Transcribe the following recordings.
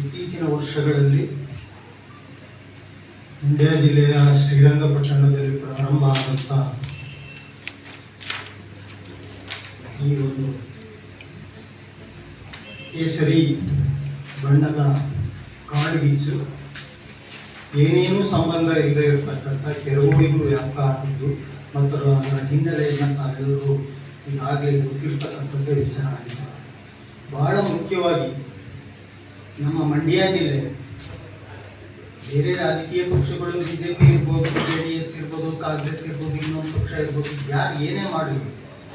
ಇತ್ತೀಚಿನ ವರ್ಷಗಳಲ್ಲಿ ಮಂಡ್ಯ ಜಿಲ್ಲೆಯ ಶ್ರೀರಂಗಪಟ್ಟಣದಲ್ಲಿ ಪ್ರಾರಂಭ ಆದಂಥ ಈ ಒಂದು ಕೇಸರಿ ಬಣ್ಣದ ಕಾಡುಗೀಚು ಏನೇನು ಸಂಬಂಧ ಇದೆ ಇರತಕ್ಕಂಥ ಕೆರಗೋಡಿಗೂ ವ್ಯಾಪ್ತ ಆಗಿದ್ದು ಮತ್ತು ಅದರ ಹಿನ್ನೆಲೆಯನ್ನು ತಾವೆಲ್ಲರೂ ಈಗಾಗಲೇ ಗೊತ್ತಿರ್ತಕ್ಕಂಥದ್ದೇ ವಿಚಾರ ಆಗಿದೆ. ಬಹಳ ಮುಖ್ಯವಾಗಿ ನಮ್ಮ ಮಂಡ್ಯ ಜಿಲ್ಲೆ. ಬೇರೆ ರಾಜಕೀಯ ಪಕ್ಷಗಳು ಬಿ ಜೆ ಪಿ ಇರ್ಬೋದು, ಜೆ ಡಿ ಎಸ್ ಇರ್ಬೋದು, ಕಾಂಗ್ರೆಸ್ ಇರ್ಬೋದು, ಇನ್ನೊಂದು ಪಕ್ಷ ಇರ್ಬೋದು, ಯಾರು ಏನೇ ಮಾಡಲಿ.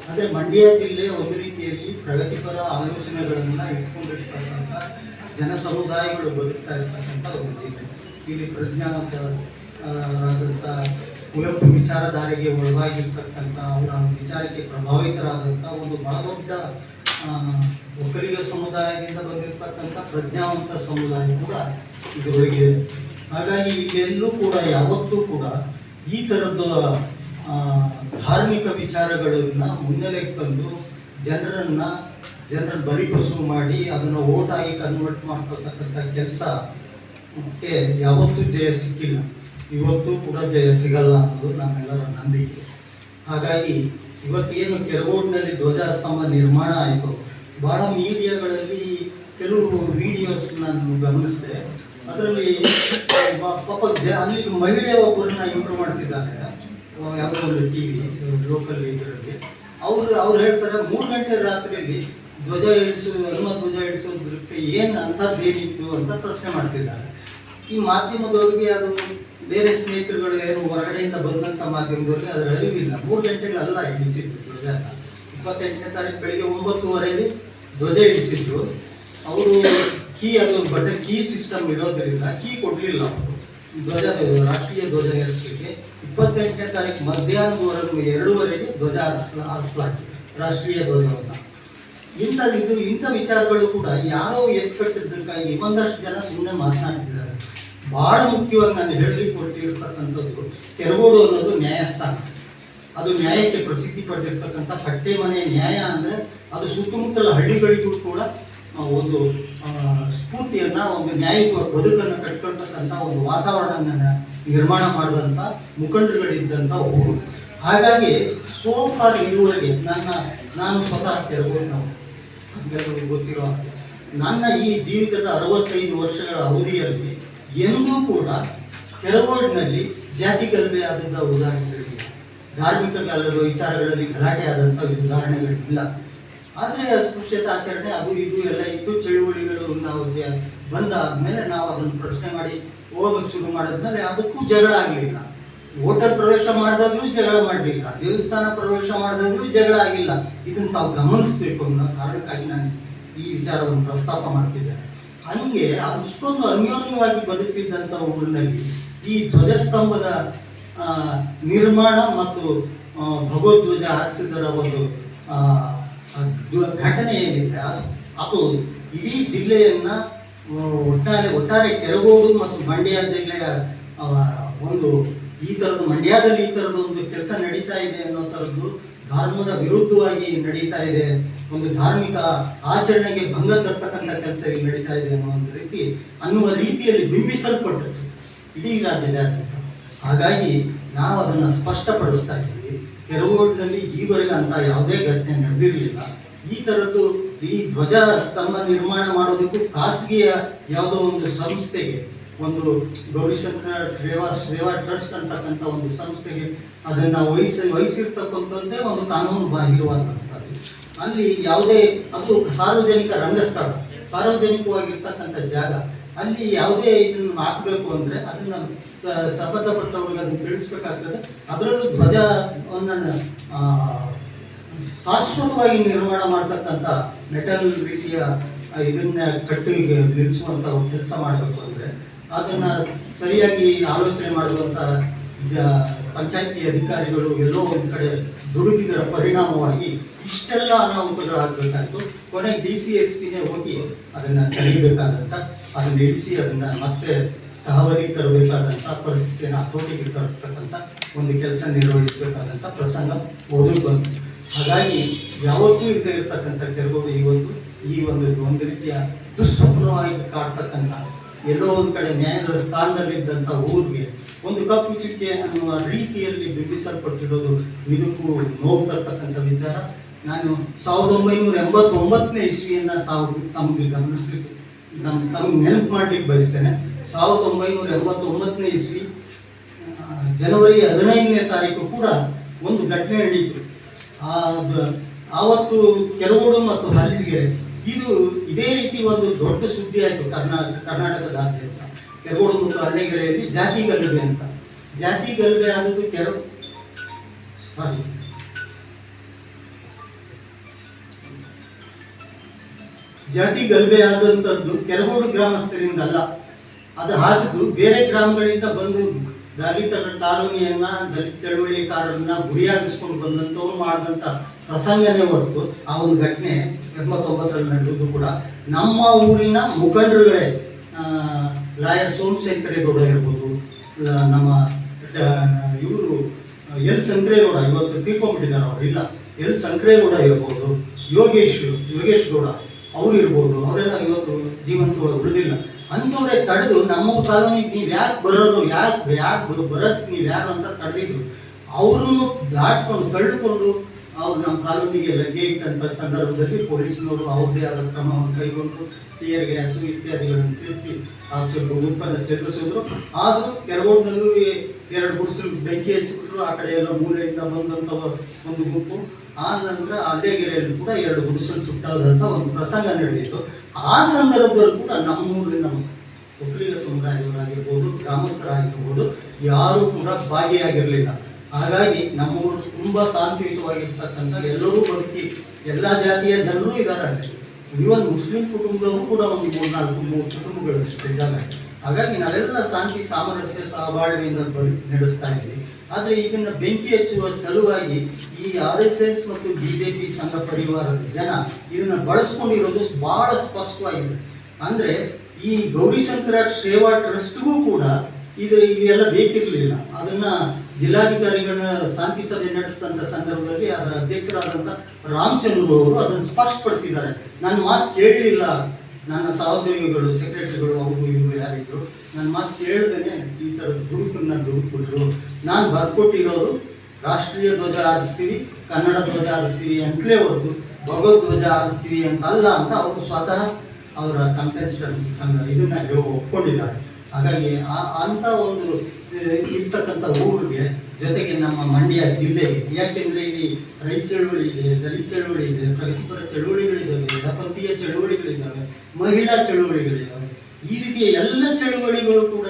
ಆದರೆ ಮಂಡ್ಯ ಜಿಲ್ಲೆ ಒಂದು ರೀತಿಯಲ್ಲಿ ಪ್ರಗತಿಪರ ಆಲೋಚನೆಗಳನ್ನು ಇಟ್ಕೊಂಡಿರ್ತಕ್ಕಂಥ ಜನ ಸಮುದಾಯಗಳು ಬದುಕ್ತಾ ಇರ್ತಕ್ಕಂಥ ಒಂದು ಜಿಲ್ಲೆ. ಇಲ್ಲಿ ಪ್ರಜ್ಞಾವಂತ ಆದಂಥ ಕುವೆಂಪು ವಿಚಾರಧಾರೆಗೆ ಒಳಗಾಗಿರ್ತಕ್ಕಂಥ, ಅವರ ವಿಚಾರಕ್ಕೆ ಪ್ರಭಾವಿತರಾದಂಥ ಒಂದು ಬಹಳ ದೊಡ್ಡ ಒಕ್ಕಲಿಗ ಸಮುದಾಯದಿಂದ ಬಂದಿರತಕ್ಕಂಥ ಪ್ರಜ್ಞಾವಂತ ಸಮುದಾಯ ಕೂಡ ಇದರೊಳಗೆ ಹಾಗಾಗಿ ಇಲ್ಲೆಲ್ಲೂ ಕೂಡ, ಯಾವತ್ತೂ ಕೂಡ ಈ ಥರದ್ದು ಧಾರ್ಮಿಕ ವಿಚಾರಗಳನ್ನ ಮುನ್ನೆಲೆಗೆ ತಂದು ಜನರನ್ನ, ಜನರ ಬಲಿಪಸು ಮಾಡಿ ಅದನ್ನು ಓಟಾಗಿ ಕನ್ವರ್ಟ್ ಮಾಡ್ಕೊಳ್ತಕ್ಕಂಥ ಕೆಲಸ ಯಾವತ್ತೂ ಜಯ ಸಿಕ್ಕಿಲ್ಲ. ಇವತ್ತು ಕೂಡ ಜಯ ಸಿಗಲ್ಲ ಅನ್ನೋದು ನಮ್ಮೆಲ್ಲರ ನಂಬಿಕೆ. ಹಾಗಾಗಿ ಇವತ್ತೇನು ಕೆರಗೋಟ್ನಲ್ಲಿ ಧ್ವಜಸ್ತಂಭ ನಿರ್ಮಾಣ ಆಯಿತು, ಬಹಳ ಮೀಡಿಯಾಗಳಲ್ಲಿ ಕೆಲವು ವಿಡಿಯೋಸ್ ನಾನು ಗಮನಿಸಿದೆ ಅದರಲ್ಲಿ ಪಾಪ ಅಲ್ಲಿ ಮಹಿಳೆ ಒಬ್ಬರನ್ನ ಇಂಪ್ರೂವ್ ಮಾಡ್ತಿದ್ದಾರೆ. ಯಾವುದೋ ಒಂದು ಟಿ ವಿ ಲೋಕಲ್ ಇದರಲ್ಲಿ. ಅವರು, ಅವ್ರು ಹೇಳ್ತಾರೆ, ಮೂರು ಗಂಟೆ ರಾತ್ರಿಯಲ್ಲಿ ಧ್ವಜ ಇಳಿಸು ಹನುಮ ಧ್ವಜ ಇಳಿಸೋದಕ್ಕೆ ಏನು ಅಂಥದ್ದೇನಿತ್ತು ಅಂತ ಪ್ರಶ್ನೆ ಮಾಡ್ತಿದ್ದಾರೆ. ಈ ಮಾಧ್ಯಮದವ್ರಿಗೆ ಅದು ಬೇರೆ ಸ್ನೇಹಿತರುಗಳು ಏನು ಹೊರಗಡೆಯಿಂದ ಬಂದಂಥ ಮಾಧ್ಯಮದವ್ರಿಗೆ ಅದರ ಅರಿವಿಲ್ಲ. ಮೂರು ಗಂಟೆಗೆ ಅಲ್ಲ ಇಳಿಸಿದ್ರು ಧ್ವಜ. ಇಪ್ಪತ್ತೆಂಟನೇ ತಾರೀಕು ಬೆಳಿಗ್ಗೆ ಒಂಬತ್ತುವರೆಯಲ್ಲಿ ಧ್ವಜ ಇಳಿಸಿದ್ರು ಅವರು ಕೀ ಅದು ಬಟನ್ ಕೀ ಸಿಸ್ಟಮ್ ಇರೋದ್ರಿಂದ ಕೀ ಕೊಡಲಿಲ್ಲ ಅವರು. ಧ್ವಜ ರಾಷ್ಟ್ರೀಯ ಧ್ವಜ ಏರಿಸಲಿಕ್ಕೆ ಇಪ್ಪತ್ತೆಂಟನೇ ತಾರೀಕು ಮಧ್ಯಾಹ್ನವರೆಗೂ ಎರಡೂವರೆಗೆ ಧ್ವಜ ಹಾರಿಸ್ಲ ಹಾರಿಸಲಾಗಿದೆ ರಾಷ್ಟ್ರೀಯ ಧ್ವಜವನ್ನು. ಇಂಥ ಇದು ಇಂಥ ವಿಚಾರಗಳು ಕೂಡ ಯಾರೋ ಎತ್ಕಟ್ಟಿದ್ದಕ್ಕಾಗಿ ಒಂದಷ್ಟು ಜನ ಸುಮ್ಮನೆ ಮಾತನಾಡ್ತಿದ್ದಾರೆ. ಬಹಳ ಮುಖ್ಯವಾಗಿ ನಾನು ಹೇಳಲಿಕ್ಕೆ ಹೊರಟಿರ್ತಕ್ಕಂಥದ್ದು ಕೆರಗೋಡು ಅನ್ನೋದು ನ್ಯಾಯಸ್ಥಾನ. ಅದು ನ್ಯಾಯಕ್ಕೆ ಪ್ರಸಿದ್ಧಿ ಪಡೆದಿರ್ತಕ್ಕಂಥ ಕಟ್ಟೆ ಮನೆ ನ್ಯಾಯ ಅಂದರೆ ಅದು ಸುತ್ತಮುತ್ತಲ ಹಳ್ಳಿಗಳಿಗೂ ಕೂಡ ಒಂದು ಸ್ಫೂರ್ತಿಯನ್ನು, ಒಂದು ನ್ಯಾಯಿಕ ಬದುಕನ್ನು ಕಟ್ಕೊಳ್ತಕ್ಕಂಥ ಒಂದು ವಾತಾವರಣ ನಿರ್ಮಾಣ ಮಾಡಿದಂಥ ಮುಖಂಡರುಗಳಿದ್ದಂಥ ಊರು ಹಾಗಾಗಿ ಸೋಫಾರ್ ಇದುವರೆಗೆ ನನ್ನ, ನಾನು ಸ್ವತಃ ಕೆರಗೋಡು ನಾವು ಗೊತ್ತಿರೋ ನನ್ನ ಈ ಜೀವಿತದ ಅರವತ್ತೈದು ವರ್ಷಗಳ ಅವಧಿಯಲ್ಲಿ ಎಂದೂ ಕೂಡ ಕೆರಗೋಡಿನಲ್ಲಿ ಜಾತಿ ಗಲಭೆ ಆದಂಥ ಉದಾಹರಣೆಗಳಿವೆ ಧಾರ್ಮಿಕ ಗಲಭೆ ವಿಚಾರಗಳಲ್ಲಿ ಗಲಾಟೆ ಆದಂಥ ಉದಾಹರಣೆಗಳಿಲ್ಲ. ಆದರೆ ಅಸ್ಪೃಶ್ಯತೆ ಆಚರಣೆ ಅದು ಇದು ಎಲ್ಲ ಇತ್ತು. ಚಳುವಳಿಗಳು ನಾವು ಬಂದಾದ ಬಂದಾದ್ಮೇಲೆ ನಾವು ಅದನ್ನು ಪ್ರಶ್ನೆ ಮಾಡಿ ಹೋಗೋದು ಶುರು ಮಾಡಿದ್ಮೇಲೆ ಅದಕ್ಕೂ ಜಗಳ ಆಗಲಿಲ್ಲ. ಹೋಟೆಲ್ ಪ್ರವೇಶ ಮಾಡಿದಾಗಲೂ ಜಗಳ ಮಾಡಲಿಲ್ಲ. ದೇವಸ್ಥಾನ ಪ್ರವೇಶ ಮಾಡಿದಾಗಲೂ ಜಗಳ ಆಗಿಲ್ಲ. ಇದನ್ನು ತಾವು ಗಮನಿಸಬೇಕು ಅನ್ನೋ ಕಾರಣಕ್ಕಾಗಿ ನಾನು ಈ ವಿಚಾರವನ್ನು ಪ್ರಸ್ತಾಪ ಮಾಡ್ತಿದ್ದೇನೆ. ಹಂಗೆ ಅಷ್ಟೊಂದು ಅನ್ಯೋನ್ಯವಾಗಿ ಬದುಕಿದ್ದಂಥ ಊರಿನಲ್ಲಿ ಈ ಧ್ವಜಸ್ತಂಭದ ನಿರ್ಮಾಣ ಮತ್ತು ಭಗವದ್ವಜ ಹಾರಿಸಿದರ ಒಂದು ಘಟನೆ ಏನಿದೆ, ಅದು ಇಡೀ ಜಿಲ್ಲೆಯನ್ನ ಒಟ್ಟಾರೆ ಒಟ್ಟಾರೆ ಕೆರಗೋಡು ಮತ್ತು ಮಂಡ್ಯ ಜಿಲ್ಲೆಯ ಒಂದು ಈ ಥರದ್ದು ಮಂಡ್ಯದಲ್ಲಿ ಈ ಥರದ ಒಂದು ಕೆಲಸ ನಡೀತಾ ಇದೆ ಅನ್ನೋಂಥದ್ದು ಧರ್ಮದ ವಿರುದ್ಧವಾಗಿ ನಡೀತಾ ಇದೆ. ಒಂದು ಧಾರ್ಮಿಕ ಆಚರಣೆಗೆ ಭಂಗ ತರ್ತಕ್ಕಂಥ ಕೆಲಸ ಇಲ್ಲಿ ನಡೀತಾ ಇದೆ ಅನ್ನೋ ಒಂದು ರೀತಿ ಅನ್ನುವ ರೀತಿಯಲ್ಲಿ ಬಿಂಬಿಸಲ್ಪಟ್ಟದ್ದು ಇಡೀ ರಾಜ್ಯದಾದ್ಯಂತ. ಹಾಗಾಗಿ ನಾವು ಅದನ್ನು ಸ್ಪಷ್ಟಪಡಿಸ್ತಾ ಇದ್ದೀವಿ. ಕೆರಗೋಡಿನಲ್ಲಿ ಈವರೆಗೆ ಅಂತ ಯಾವುದೇ ಘಟನೆ ನಡೆದಿರಲಿಲ್ಲ. ಈ ಥರದ್ದು ಈ ಧ್ವಜ ಸ್ತಂಭ ನಿರ್ಮಾಣ ಮಾಡೋದಕ್ಕೂ ಖಾಸಗಿಯ ಯಾವುದೋ ಒಂದು ಸಂಸ್ಥೆಗೆ ಒಂದು ಗೌರಿಶಂಕರ ಸೇವಾ ಸೇವಾ ಟ್ರಸ್ಟ್ ಅಂತಕ್ಕಂಥ ಒಂದು ಸಂಸ್ಥೆಗೆ ಅದನ್ನು ವಹಿಸಿ, ವಹಿಸಿರ್ತಕ್ಕಂಥದ್ದೇ ಒಂದು ಕಾನೂನು ಬಾಹಿರವಾದಂಥದ್ದು. ಅಲ್ಲಿ ಯಾವುದೇ, ಅದು ಸಾರ್ವಜನಿಕ ರಂಗಸ್ಥಳ, ಸಾರ್ವಜನಿಕವಾಗಿರ್ತಕ್ಕಂಥ ಜಾಗ, ಅಲ್ಲಿ ಯಾವುದೇ ಇದನ್ನು ಹಾಕಬೇಕು ಅಂದರೆ ಅದನ್ನು ಸಂಬಂಧಪಟ್ಟವ್ರಿಗೆ ಅದನ್ನು ತಿಳಿಸ್ಬೇಕಾಗ್ತದೆ. ಅದರಲ್ಲೂ ಧ್ವಜವನ್ನು ಶಾಶ್ವತವಾಗಿ ನಿರ್ಮಾಣ ಮಾಡ್ತಕ್ಕಂಥ ಮೆಟಲ್ ರೀತಿಯ ಇದನ್ನ ಕಟ್ಟಿಗೆ ನಿಲ್ಲಿಸುವಂಥ ಕೆಲಸ ಮಾಡಬೇಕು ಅಂದರೆ ಅದನ್ನು ಸರಿಯಾಗಿ ಆಲೋಚನೆ ಮಾಡುವಂಥ ಪಂಚಾಯತಿ ಅಧಿಕಾರಿಗಳು ಎಲ್ಲೋ ಒಂದು ಕಡೆ ದುಡುಕಿದರ ಪರಿಣಾಮವಾಗಿ ಇಷ್ಟೆಲ್ಲ ಅನಾಹುತಗಳು ಆಗ್ಬೇಕಾಯ್ತು. ಕೊನೆಗೆ ಡಿ ಸಿ ಎಸ್ ಪಿನೇ ಹೋಗಿ ಅದನ್ನು ತಡಿಬೇಕಾದಂಥ ಅದನ್ನು ಇಳಿಸಿ ಅದನ್ನು ಮತ್ತೆ ತಹವದಿಗೆ ತರಬೇಕಾದಂಥ ಪರಿಸ್ಥಿತಿಯನ್ನು ಹತೋಟಿಗೆ ತರತಕ್ಕಂಥ ಒಂದು ಕೆಲಸ ನಿರ್ವಹಿಸಬೇಕಾದಂತ ಪ್ರಸಂಗ ಓದಿ ಬಂತು. ಹಾಗಾಗಿ ಯಾವತ್ತೂ ಇಲ್ಲದೆ ಇರತಕ್ಕಂಥ ಕೆಲವರು ಒಂದು, ಈ ಒಂದು ಒಂದು ರೀತಿಯ ದುಸ್ವಪ್ನವಾಗಿ ಕಾಡ್ತಕ್ಕಂಥ ಎಲ್ಲೋ ಒಂದು ಕಡೆ ನ್ಯಾಯದ ಸ್ಥಾನದಲ್ಲಿದ್ದಂಥ ಊರಿಗೆ ಒಂದು ಕಪ್ಪು ಚುಕ್ಕೆ ಅನ್ನುವ ರೀತಿಯಲ್ಲಿ ಬಿಂಬಿಸಲ್ಪಟ್ಟಿರೋದು ನಿಜಕ್ಕೂ ನೋವು ತರ್ತಕ್ಕಂಥ ವಿಚಾರ. ನಾನು ಸಾವಿರದ ಒಂಬೈನೂರ ಎಂಬತ್ತೊಂಬತ್ತನೇ ಇಸ್ವಿಯನ್ನ ತಾವು ತಮಗೆ ಗಮನಿಸ್ಲಿಕ್ಕೆ ನಮ್ಮ ತಮಗೆ ನೆನಪು ಮಾಡ್ಲಿಕ್ಕೆ ಬಯಸ್ತೇನೆ. ಸಾವಿರದ ಒಂಬೈನೂರ ಎಂಬತ್ತೊಂಬತ್ತನೇ ಇಸ್ವಿ ಜನವರಿ ಹದಿನೈದನೇ ತಾರೀಕು ಕೂಡ ಒಂದು ಘಟನೆ ದ- ಆವತ್ತು ಕೆರಗೋಡು ಮತ್ತು ಹಲ್ಲಿಗೆರೆ ಇದು ಇದೇ ರೀತಿ ಒಂದು ದೊಡ್ಡ ಸುದ್ದಿ ಆಯಿತು ಕರ್ನಾಟಕ ಕರ್ನಾಟಕದಾದ್ಯಂತ ಕೆರಗೋಡು ಮತ್ತು ಹಲ್ಲಿಗೆರೆಯಲ್ಲಿ ಜಾತಿ ಗಲಭೆ ಅಂತ. ಜಾತಿ ಗಲಭೆ ಆದದ್ದು ಕೆರ ಸಾರಿ ಜಾತಿ ಗಲಭೆ ಆದಂಥದ್ದು ಕೆರಗೋಡು ಗ್ರಾಮಸ್ಥರಿಂದ ಅಲ್ಲ. ಅದು ಆದದ್ದು ಬೇರೆ ಗ್ರಾಮಗಳಿಂದ ಬಂದು ದಲಿತರ ಕಾಲೋನಿಯನ್ನ, ದಲಿತ ಚಳವಳಿಕಾರರನ್ನ ಗುರಿಯಾಗಿಸ್ಕೊಂಡು ಬಂದಂಥವ್ರು ಮಾಡಿದಂಥ ಪ್ರಸಂಗನೇ ಹೊರತು ಆ ಒಂದು ಘಟನೆ ಎಂಬತ್ತೊಂಬತ್ತರಲ್ಲಿ ನಡೆದಿದ್ದು ಕೂಡ ನಮ್ಮ ಊರಿನ ಮುಖಂಡರುಗಳೇ ಲಾಯರ್ ಸೋಮಶೇಖರೇಗೌಡ ಇರ್ಬೋದು ನಮ್ಮ ಇವರು ಎಲ್ ಸಂಕ್ರೇಗೌಡ, ಇವತ್ತು ತೀರ್ಕೊಂಡ್ಬಿಟ್ಟಿದ್ದಾರೆ ಅವರು, ಇಲ್ಲ, ಎಲ್ ಸಂಕ್ರೇಗೌಡ ಇರ್ಬೋದು ಯೋಗೇಶ್ ಯೋಗೇಶ್ ಗೌಡ ಅವ್ರು ಇರ್ಬೋದು, ಅವರೆಲ್ಲ ಇವತ್ತು ಜೀವಂತವಾಗಿ ಉಳಿದಿಲ್ಲ. ಅಂಥವ್ರೆ ತಡೆದು ನಮ್ಮ ಕಾಲೋನಿಗೆ ನೀವು ಯಾಕೆ ಬರೋದು, ಯಾಕೆ ಯಾಕೆ ಬರೋದು ನೀವು ಯಾರು ಅಂತ ತಡೆದಿದ್ರು. ಅವ್ರನ್ನು ದಾಟ್ಕೊಂಡು, ತಳ್ಳಿಕೊಂಡು ಅವ್ರು ನಮ್ಮ ಕಾಲೋನಿಗೆ ಲಗ್ಗೆ ಇಟ್ಟಂಥ ಸಂದರ್ಭದಲ್ಲಿ ಪೊಲೀಸ್ನವರು ಅವ್ರದ್ದೇ ಆದ ಕ್ರಮವನ್ನು ಕೈಗೊಂಡು ಟಿಯರ್ ಗ್ಯಾಸು ಇತ್ಯಾದಿಗಳನ್ನು ಸೇರಿಸಿ ಆ ಸ್ವಲ್ಪ ಗುಂಪನ್ನು ಚೆಲ್ಲಿಸಿದ್ರು ಆದರೂ ಕೆರಗೋಡ್ನಲ್ಲೂ ಎರಡು ಗುಡಿಸಲು ಬೆಂಕಿ ಹಚ್ಚಿಬಿಟ್ರು. ಆ ಕಡೆ ಎಲ್ಲ ಮೂಲೆಯಿಂದ ಬಂದಂಥ ಒಂದು ಗುಂಪು. ಆ ನಂತರ ಅಲ್ಲೇಗೆರೆಯಲ್ಲಿ ಕೂಡ ಎರಡು ಗುಡಿಸಲು ಸುಟ್ಟಾದಂಥ ಒಂದು ಪ್ರಸಂಗ ನಡೆಯಿತು ಆ ಸಂದರ್ಭದಲ್ಲಿ ಕೂಡ ನಮ್ಮೂರಿನ ಒಕ್ಕಲಿಗ ಸಮುದಾಯದವರಾಗಿರ್ಬೋದು ಗ್ರಾಮಸ್ಥರಾಗಿರ್ಬೋದು, ಯಾರೂ ಕೂಡ ಭಾಗಿಯಾಗಿರಲಿಲ್ಲ. ಹಾಗಾಗಿ ನಮ್ಮೂರು ತುಂಬ ಶಾಂತಿಯುತವಾಗಿರ್ತಕ್ಕಂಥ ಎಲ್ಲರೂ ಭಕ್ತಿ, ಎಲ್ಲ ಜಾತಿಯ ಜನರು ಇದ್ದಾರೆ ಇವನ್ ಮುಸ್ಲಿಂ ಕುಟುಂಬದವರು ಕೂಡ ಒಂದು ಮೂರ್ನಾಲ್ಕು ಮೂರು ಕುಟುಂಬಗಳಷ್ಟು ಇದ್ದಾವೆ ಹಾಗಾಗಿ ನಾವೆಲ್ಲ ಶಾಂತಿ, ಸಾಮರಸ್ಯ, ಸಹಬಾಳ್ವೆಯಿಂದ ಬದು ನಡೆಸ್ತಾ ಇದ್ದೀವಿ. ಆದರೆ ಇದನ್ನು ಬೆಂಕಿ ಹಚ್ಚುವ ಸಲುವಾಗಿ ಈ ಆರ್ ಎಸ್ ಎಸ್ ಮತ್ತು ಬಿಜೆಪಿ ಸಂಘ ಪರಿವಾರದ ಜನ ಇದನ್ನು ಬಳಸ್ಕೊಂಡಿರೋದು ಬಹಳ ಸ್ಪಷ್ಟವಾಗಿದೆ. ಅಂದ್ರೆ ಈ ಗೌರಿಶಂಕರ ಸೇವಾ ಟ್ರಸ್ಟ್ಗೂ ಕೂಡ ಇದು ಇವೆಲ್ಲ ಬೇಕಿರಲಿಲ್ಲ. ಅದನ್ನ ಜಿಲ್ಲಾಧಿಕಾರಿಗಳ ಶಾಂತಿ ಸಭೆ ನಡೆಸಿದಂತ ಸಂದರ್ಭದಲ್ಲಿ ಅದರ ಅಧ್ಯಕ್ಷರಾದಂಥ ರಾಮಚಂದ್ರ ಅವರು ಅದನ್ನು ಸ್ಪಷ್ಟಪಡಿಸಿದ್ದಾರೆ. ನನ್ನ ಮಾತು ಕೇಳಲಿಲ್ಲ. ನನ್ನ ಸಹೋದ್ಯೋಗಿಗಳು ಸೆಕ್ರೆಟರಿಗಳು ಅವರು ಇವರು ಯಾರಿದ್ರು. ನನ್ನ ಮಾತು ಕೇಳದೇ ಈ ಥರದ ದುಡುಕನ್ನ ದುಡುಕೊಂಡ್ರು ನಾನು ಬರ್ಕೊಟ್ಟಿರೋದು ರಾಷ್ಟ್ರೀಯ ಧ್ವಜ ಆರಿಸ್ತೀವಿ ಕನ್ನಡ ಧ್ವಜ ಆರಿಸ್ತೀವಿ ಅಂತಲೇ ಹೊರತು ಭಗವದ್ ಧ್ವಜ ಅಂತ ಅಲ್ಲ ಅಂತ ಅವರು ಸ್ವತಃ ಅವರ ಕಂಪೆನ್ಸನ್ ಇದನ್ನ ಒಪ್ಕೊಂಡಿದ್ದಾರೆ. ಹಾಗಾಗಿ ಆ- ಅಂತ ಒಂದು ಇರ್ತಕ್ಕಂಥ ಊರಿಗೆ ಜೊತೆಗೆ ನಮ್ಮ ಮಂಡ್ಯ ಜಿಲ್ಲೆಗೆ, ಯಾಕೆಂದ್ರೆ ಇಲ್ಲಿ ರೈ ಚಳವಳಿ ಇದೆ, ದಲಿತ ಚಳವಳಿ ಇದೆ ಪ್ರಗತಿಪರ ಚಳುವಳಿಗಳಿದ್ದಾವೆ ಎಡಪಂಥೀಯ ಚಳವಳಿಗಳಿದ್ದಾವೆ ಮಹಿಳಾ ಚಳುವಳಿಗಳಿದ್ದಾವೆ ಈ ರೀತಿಯ ಎಲ್ಲ ಚಳುವಳಿಗಳು ಕೂಡ.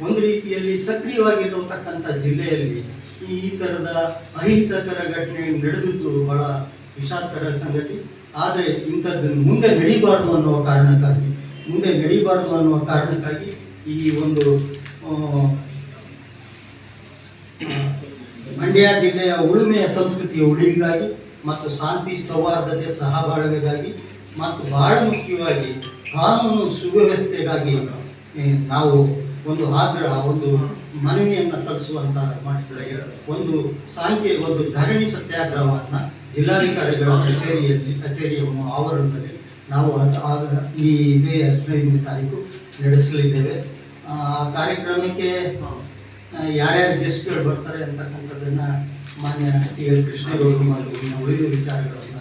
ಒಂದು ರೀತಿಯಲ್ಲಿ ಸಕ್ರಿಯವಾಗಿರತಕ್ಕಂಥ ಜಿಲ್ಲೆಯಲ್ಲಿ ಈ ಥರದ ಅಹಿತಕರ ಘಟನೆ ನಡೆದಿದ್ದು ಬಹಳ ವಿಷಾದಕರ ಸಂಗತಿ ಆದರೆ ಇಂಥದ್ದನ್ನು ಮುಂದೆ ನಡೀಬಾರ್ದು ಅನ್ನುವ ಕಾರಣಕ್ಕಾಗಿ, ಮುಂದೆ ನಡೀಬಾರ್ದು ಅನ್ನುವ ಕಾರಣಕ್ಕಾಗಿ ಈ ಒಂದು ಆ, ಮಂಡ್ಯ ಜಿಲ್ಲೆಯ ಉಳುಮೆಯ ಸಂಸ್ಕೃತಿಯ ಉಳಿವಿಗಾಗಿ ಮತ್ತು ಶಾಂತಿ ಸೌಹಾರ್ದತೆ ಸಹಬಾಳ್ವೆಗಾಗಿ ಮತ್ತು ಬಹಳ ಮುಖ್ಯವಾಗಿ ಕಾನೂನು ಸುವ್ಯವಸ್ಥೆಗಾಗಿ ನಾವು ಒಂದು ಆಗ್ರಹ, ಒಂದು ಮನವಿಯನ್ನು ಸಲ್ಲಿಸುವಂತ ಮಾಡಿದ್ರೆ ಒಂದು ಸಾಂಖ್ಯ ಒಂದು ಧರಣಿ ಸತ್ಯಾಗ್ರಹವನ್ನು ಜಿಲ್ಲಾಧಿಕಾರಿಗಳ ಕಚೇರಿಯಲ್ಲಿ ಕಚೇರಿಯ ಆವರಣದಲ್ಲಿ ನಾವು ಈ ಇದೇ ಹದಿನೈದನೇ ತಾರೀಕು ನಡೆಸಲಿದ್ದೇವೆ. ಆ ಕಾರ್ಯಕ್ರಮಕ್ಕೆ ಯಾರ್ಯಾರು ಗೆಸ್ಟ್ಗಳು ಬರ್ತಾರೆ ಅಂತಕ್ಕಂಥದ್ದನ್ನ ಮಾನ್ಯ ಟಿ ಎಲ್ ಕೃಷ್ಣೇಗೌಡರು ಇನ್ನು ಉಳಿದ ವಿಚಾರಗಳನ್ನ